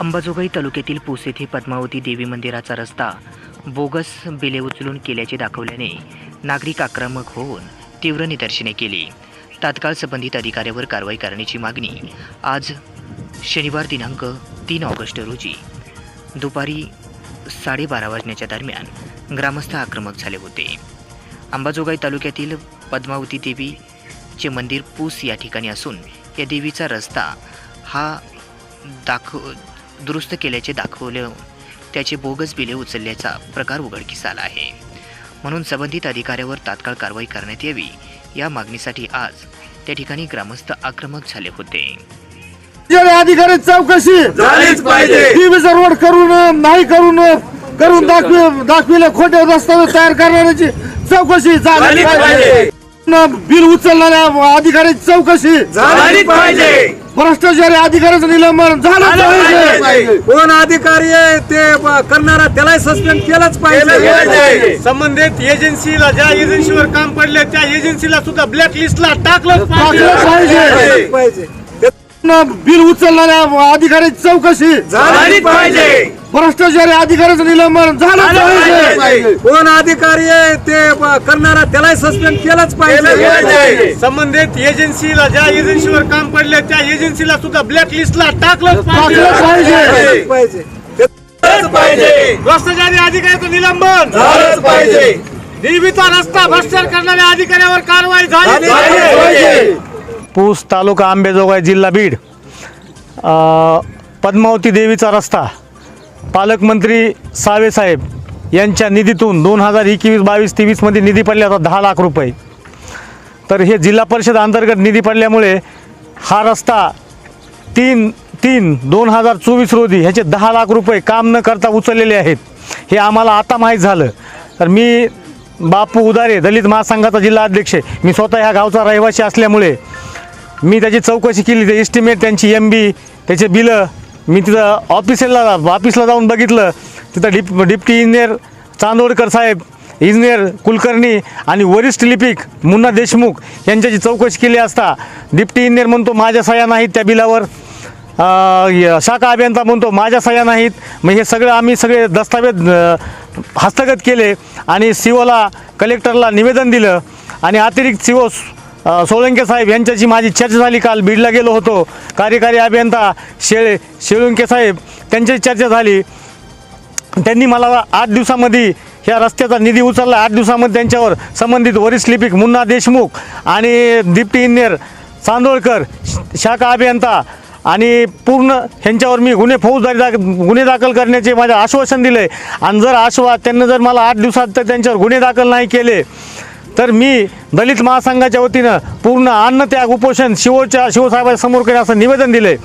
अंबाजोगाई तालुक्यातील पूस येथे पद्मावती देवी मंदिराचा रस्ता बोगस बिले उचलून केल्याचे दाखवल्याने नागरिक आक्रमक होऊन तीव्र निदर्शने केली. तात्काळ संबंधित अधिकाऱ्यावर कारवाई करण्याची मागणी आज शनिवार दिनांक तीन ऑगस्ट रोजी दुपारी साडेबारा वाजण्याच्या दरम्यान ग्रामस्थ आक्रमक झाले होते. अंबाजोगाई तालुक्यातील पद्मावती देवीचे मंदिर पूस या ठिकाणी असून या देवीचा रस्ता हा दाखव दुरुस्त केल्याचे दाखवले. त्याचे बोगस बिले उचलल्याचा प्रकार उघडकीस आला आहे. म्हणून संबंधित अधिकाऱ्यावर तात्काळ कारवाई करण्यात यावी. या मागणीसाठी आज त्या ठिकाणी ग्रामस्थ आक्रमक झाले होते. अधिकारी चौकशी! झालीच पाहिजे. रोड करून नाही करून करून दाखवी दाखविले खोटे दस्तावेज तयार करणाऱ्याची चौकशी झाली पाहिजे. बिल उचलणाऱ्या अधिकाऱ्याची चौकशी. झालीच पाहिजे. भ्रष्टाचारी अधिकाऱ्याचं निलंबन झालं झालं पाहिजे. कोण अधिकारी आहे ते करणारा त्याला सस्पेंड केलंच केलं पाहिजे. संबंधित एजन्सीला ज्या एजन्सीवर काम पडले त्या एजन्सीला सुद्धा ब्लॅक लिस्टला टाकलं टाकलं पाहिजे. पाहिजे न बिल उचलणाऱ्या अधिकाऱ्याची चौकशी. झालीच पाहिजे. भ्रष्टाचारी अधिकाऱ्याचं निलंबन झालं झालं पाहिजे. कोण अधिकारी आहे ते करणारा त्याला सस्पेंड केलंच केलं पाहिजे. संबंधित एजन्सीला ज्या एजन्सीवर काम पडले त्या एजन्सीला सुद्धा ब्लॅक लिस्टला टाकलं टाकलं पाहिजे. पाहिजे. भ्रष्टाचारी अधिकाऱ्याचं निलंबन. झालंच पाहिजे. देवीचा रस्ता भ्रष्टाचार करणाऱ्या अधिकाऱ्यावर कारवाई झाली पाहिजे. पूस तालुका आंबेजोगाई जिल्हा बीड. पद्मावती देवीचा रस्ता. पालकमंत्री सावेसाहेब यांच्या निधीतून दोन हजार एकवीस बावीस तेवीसमध्ये निधी पडला होता दहा लाख रुपये. तर हे जिल्हा परिषद अंतर्गत निधी पडल्यामुळे हा रस्ता तीन तीन दोन हजार चोवीस रोजी ह्याचे दहा लाख रुपये काम न करता उचललेले आहेत. हे आम्हाला आता माहीत झालं. तर मी बापू उदारे दलित महासंघाचा जिल्हा अध्यक्ष आहे. मी स्वतः ह्या गावचा रहिवासी असल्यामुळे मी त्याची चौकशी केली ते एस्टिमेट त्यांची एम बी त्याचे बिलं मी तिथं ऑफिसला ऑफिसला जाऊन बघितलं. तिथं डिप डिप्टी इंजिनियर चांदोडकर साहेब इंजिनियर कुलकर्णी आणि वरिष्ठ लिपिक मुन्ना देशमुख यांच्याची चौकशी केली असता. डिप्टी इंजिनियर म्हणतो माझ्या सह्या नाहीत त्या बिलावर य- शाखा अभियंता म्हणतो माझ्या सह्या नाहीत. मग हे सगळं आम्ही सगळे दस्तावेज हस्तगत केले आणि सीओला कलेक्टरला निवेदन दिलं. आणि अतिरिक्त सीओ सोळंके साहेब यांच्याशी माझी चर्चा झाली. काल बीडला गेलो होतो. कार्यकारी अभियंता शेळे शेळुंके साहेब त्यांच्याशी चर्चा झाली. त्यांनी मला आठ दिवसामध्ये ह्या रस्त्याचा निधी उचलला. आठ दिवसामध्ये त्यांच्यावर संबंधित वरिष्ठ लिपिक मुन्ना देशमुख आणि दीप्ती इंजिनियर चांदोळकर शाखा अभियंता आणि पूर्ण ह्यांच्यावर मी गुन्हे फौजदारी दाख गुन्हे दाखल करण्याचे माझे आश्वासन दिले. आणि जर आश्वा त्यांनी जर मला आठ दिवसात तर त्यांच्यावर गुन्हे दाखल नाही केले. तर मी दलित महासंघाच्या वतीनं पूर्ण अन्नत्याग उपोषण शिवच्या शिवसाहेबांसमोर समोर करेन असं निवेदन दिले